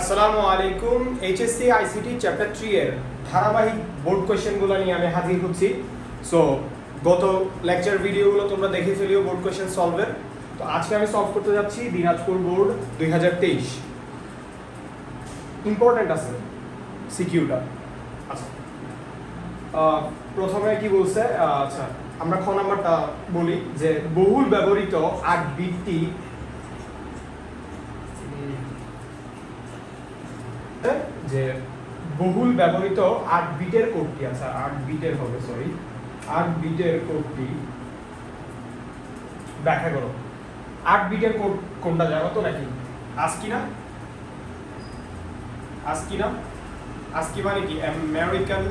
আসসালামু আলাইকুম HSC ICT chapter three এর ধারাবাহিক বোর্ড কোয়েশ্চেনগুলো নিয়ে আমি হাজির হচ্ছি। সো গত লেকচার ভিডিওগুলো তোমরা দেখে ফেলিও বোর্ড কোয়েশ্চেন সলভের তো আজকে আমি সলভ করতে যাচ্ছি দিনাজপুর বোর্ড দুই হাজার তেইশ। ইম্পর্টেন্ট আছে সিকিউটা আচ্ছা। প্রথমে কি বলছে? আচ্ছা আমরা খ নাম্বারটা বলি যে বহুল ব্যবহৃত আট বিটটি যে বহুল ব্যবহৃত আট বিটের কোডটি আচ্ছা আট বিটের হবে সরি আট বিটের কোডটি ব্যাখ্যা করো। আট বিটের কোড কোনটা জানো তো নাকি? আজকি না আজকি না আজকি মানে কি? American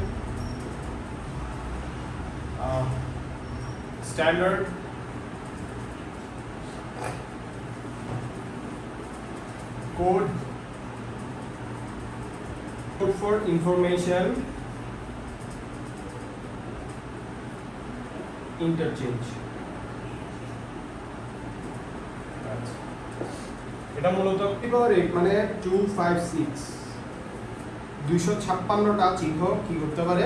standard. Code code for information. Interchange। এটা মূলত মানে টু ফাইভ সিক্স দুইশো ছাপ্পান্নটা চিহ্ন কি করতে পারে?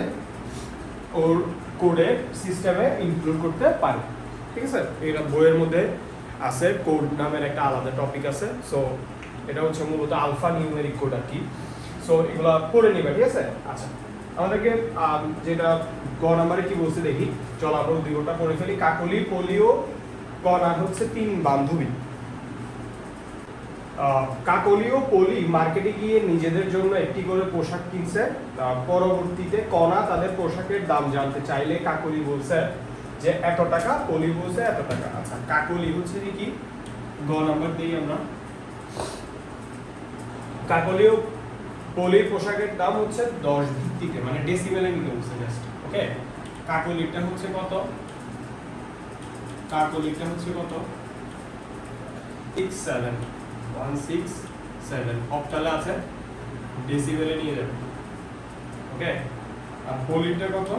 ওর কোডে সিস্টেমে ইনক্লুড করতে পারে। ঠিক আছে? এটা বইয়ের মধ্যে আছে কোড নামের একটা আলাদা টপিক আছে। সো এটা হচ্ছে মূলত আলফা নিউমেরিক কোড আর কি। সো এগুলা করে নিবে ঠিক আছে? আচ্ছা। আমাদেরকে যেটা গ নাম্বারে কি বলছে দেখি। চল আমরা দুইটা করে ফেলি। কাকলি পোলিও কণা হচ্ছে তিন বান্ধবী। আহ, কাকলি ও পলি মার্কেটে গিয়ে নিজেদের জন্য একটি করে পোশাক কিনছে। পরবর্তীতে কণা তাদের পোশাকের দাম জানতে চাইলে কাকলি বলছে যে এত টাকা? পলি বলছে এত টাকা। আচ্ছা কাকলি হচ্ছে কি? গ নাম্বার দিই আমরা। কাকলি ও পলির পোশাকের দাম হচ্ছে দশ ভিত্তিতে মানে ডেসিমেলে নিতে হচ্ছে জাস্ট ওকে কাকলিটা হচ্ছে কত? কাকলিটা হচ্ছে কত? Six seven one six seven অপটালে আছে ডেসিবেলে নিয়ে যাবে ওকে আর পলিটা কত?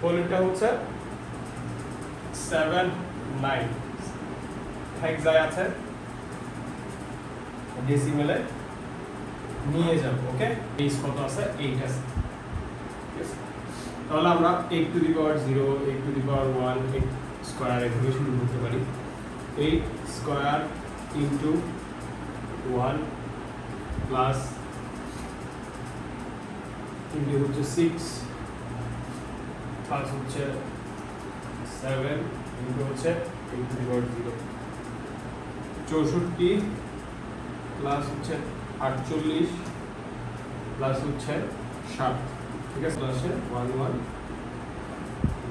পলিটা হচ্ছে সেভেন নাইন হেক্সায় আছে? ডেসিমেলে নিয়ে যাব ওকে বেস কত আছে? এইট আছে? তাহলে আমরা eight to the power zero eight to the power one eight square এভাবে শুরু করতে পারি। Eight square into one plus into হচ্ছে সিক্স প্লাস হচ্ছে সেভেন ইন্টু হচ্ছে eight to the power zero চৌষট্টি প্লাস হচ্ছে আটচল্লিশ প্লাস হচ্ছে সাত ঠিক আছে? প্লাসে one one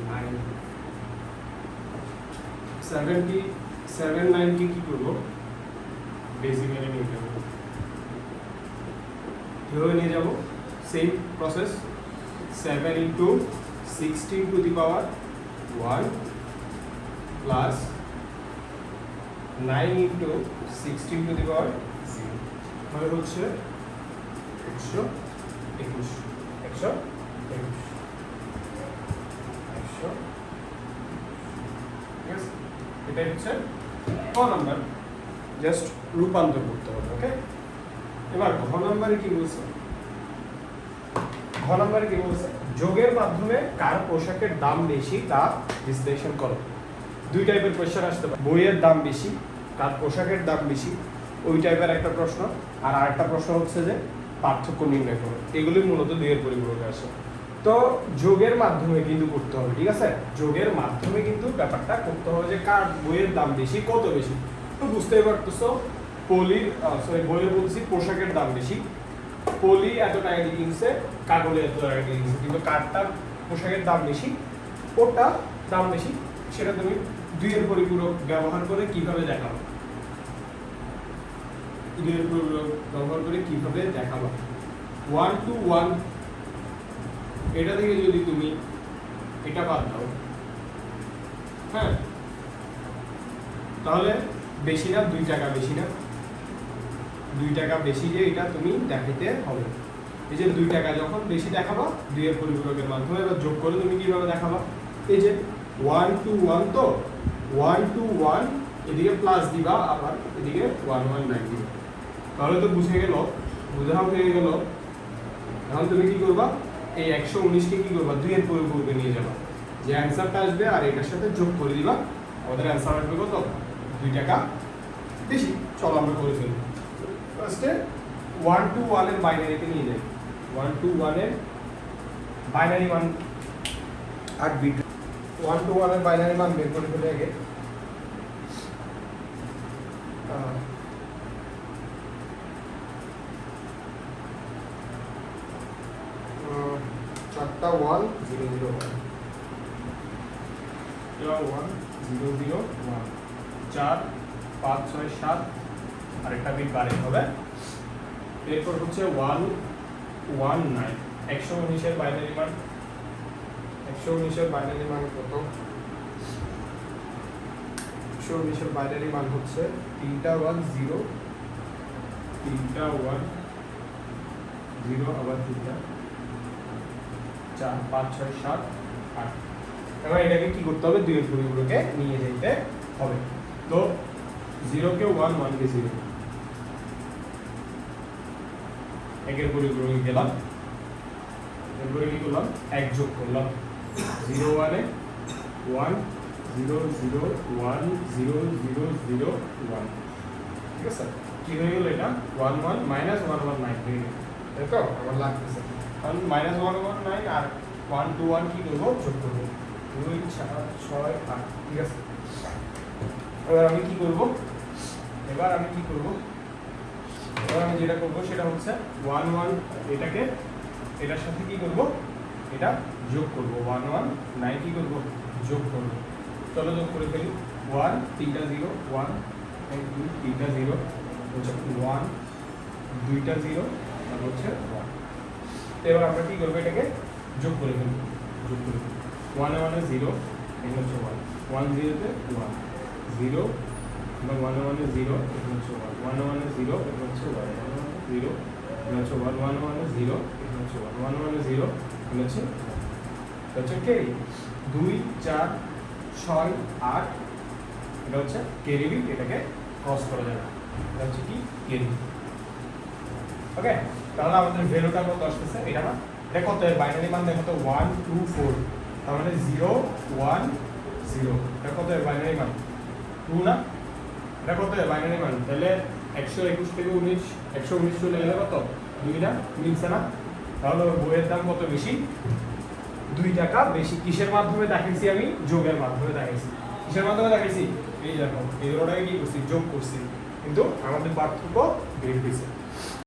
nine seventy seven নাইনকে কী করব? বেসিক্যালি নিয়ে যাব। কীভাবে নিয়ে যাব? Same process seven into sixteen to the power one plus nine into sixteen to the power zero তাহলে হচ্ছে একশো একুশ। একশো একুশ। একশো ঠিক আছে এটাই হচ্ছে ক নাম্বার। জাস্ট রূপান্তর করতে হবে ওকে এবার ঘ নাম্বারে কি বলছে? ঘ নাম্বারে কি বলছে? যোগের মাধ্যমে কার পোশাকের দাম বেশি তা বিশ্লেষণ করো। দুই টাইপের কোয়েশ্চেন আসতে পারে। বইয়ের দাম বেশি, তার পোশাকের দাম বেশি, ওই টাইপের একটা প্রশ্ন। আর আরেকটা প্রশ্ন হচ্ছে যে, পার্থক্য নির্ণয় করো। এগুলি মূলত দুইয়ের পরিপূরকে আসে। তো যোগের মাধ্যমে কিন্তু করতে হবে, ঠিক আছে? যোগের মাধ্যমে কিন্তু ব্যাপারটা করতে হবে যে, কার বইয়ের দাম বেশি, কত বেশি? তো বুঝতেই পারতেছো, পলির সরি বইয়ে বলছি পোশাকের দাম বেশি। পলি এত টাকা দিয়ে কিনছে, কাগজে এত টাকা দিয়ে কিনছে, কিন্তু কারটার পোশাকের দাম বেশি ওটা দাম বেশি সেটা তুমি দুইয়ের পরিপূরক ব্যবহার করে কীভাবে দেখাবো? দুইয়ের পরিপূরক ব্যবহার করে কীভাবে দেখাবো? ওয়ান টু ওয়ান এটা থেকে যদি তুমি এটা বাদ দাও হ্যাঁ? তাহলে বেশি না, দুই টাকা বেশি না। দুই টাকা বেশি যে এটা তুমি দেখাতে হবে। এই যে দুই টাকা যখন বেশি দেখাবা, দুইয়ের পরিপূরকের মাধ্যমে এবার যোগ করে তুমি কীভাবে দেখাবা? এই যে ওয়ান টু ওয়ান তো? ওয়ান টু ওয়ান, এদিকে প্লাস দিবা, আবার এদিকে ওয়ান ওয়ান নাইন দিবা। তাহলে তো বুঝে গেল বোঝা হয়ে গেল। এখন তুমি কি করবা? এই একশো উনিশকে কি করবা? দুইয়ের পরিপূর্বে নিয়ে যাবা। যে অ্যান্সারটা আসবে আর এটার সাথে যোগ করে দিবা। আমাদের অ্যান্সার আসবে কত? দুই টাকা বেশি। চলো আমরা করে ফেলব ফার্স্টে ওয়ান টু ওয়ানের বাইনারিকে নিয়ে যাই। ওয়ান টু ওয়ানের বাইনারি মান আর বিট ওয়ান টু ওয়ানের বাইনারি মান বের করে ফেলে আগে। চারটা one zero zero one one zero zero one চার পাঁচ ছয় সাত আরেকটা বিট বাড়ে হবে? এরপর হচ্ছে ওয়ান ওয়ান নাইন একশো উনিশের বাইনারি মান একশো উনিশের বাইনারি মান কত? একশো উনিশের বাইনারি মান হচ্ছে তিনটা ওয়ান জিরো তিনটা ওয়ান জিরো আবার তিনটা চার, পাঁচ, ছয়, সাত, আট। এবার এটাকে কি করতে হবে? দুই পরিগুলোকে নিয়ে যেতে হবে। তো জিরোকে ওয়ান ওয়ানকে জিরো একের পরিগুলো গেলাম এরপরে কি করলাম, এক যোগ করলাম। জিরো ওয়ানে one zero zero one zero zero zero one ঠিক আছে? কি হয়ে গেল এটা? One one minus one one nine হয়ে গেল। তাই তো? আমার লাগতেছে। কারণ মাইনাস ওয়ান ওয়ান নাইন আর ওয়ান টু ওয়ান কি করব? যোগ করব। দুই চার ছয় আট ঠিক আছে? এবার আমি কি করব? এবার আমি কি করব? এবার আমি যেটা করব সেটা হচ্ছে ওয়ান ওয়ান এটাকে এটার সাথে কি করব? এটা যোগ করব। ওয়ান ওয়ান নাইন কি করব। যোগ করব। চলো যোগ করে ফেলি। ওয়ান তিনটা জিরো ওয়ান দুই তিনটা জিরো হচ্ছে ওয়ান দুইটা জিরো আর হচ্ছে ওয়ান এবার আমরা কী করব? এটাকে যোগ করে ফেলব যোগ করে ফেলব ওয়ানে ওয়ানে জিরো এখানে হচ্ছে ওয়ান ওয়ান জিরোতে ওয়ান জিরো এবং ওয়ানে ওয়ানে জিরো এখানে হচ্ছে ওয়ান ওয়ানে ওয়ানে জিরো এখানে হচ্ছে ওয়ান ওয়ান ওয়ানে জিরো এখানে হচ্ছে ওয়ান ওয়ান ওয়ানে জিরো এখানে হচ্ছে ওয়ান ওয়ান ওয়ানে জিরো এখানে হচ্ছে এটা দুই, চার, ছয়, আট। এটা হচ্ছে কেরি বিট এটাকে ক্রস করা যাবে। এটা হচ্ছে কি? কেরি ওকে তাহলে আমাদের ভ্যালুটা কত আসতেছে? এটা না। এটা কত বাইনারি মান দেখো তো ওয়ান টু ফোর তার মানে জিরো ওয়ান জিরো এটা কত বাইনারি মান। টু না? এটা কত বাইনারি মান। তাহলে একশো একুশ থেকে উনিশ, একশো উনিশ চলে গেলে কত? দুইটা মিলছে না? তাহলে বইয়ের দাম কত বেশি? দুই টাকা বেশি। কিসের মাধ্যমে দেখাইছি আমি? যোগের মাধ্যমে দেখাইছি। কিসের মাধ্যমে দেখাইছি? এই দেখো, এই দুটোটাকে কি করছি? যোগ করছি। কিন্তু আমাদের পার্থক্য বেড়ে হয়েছে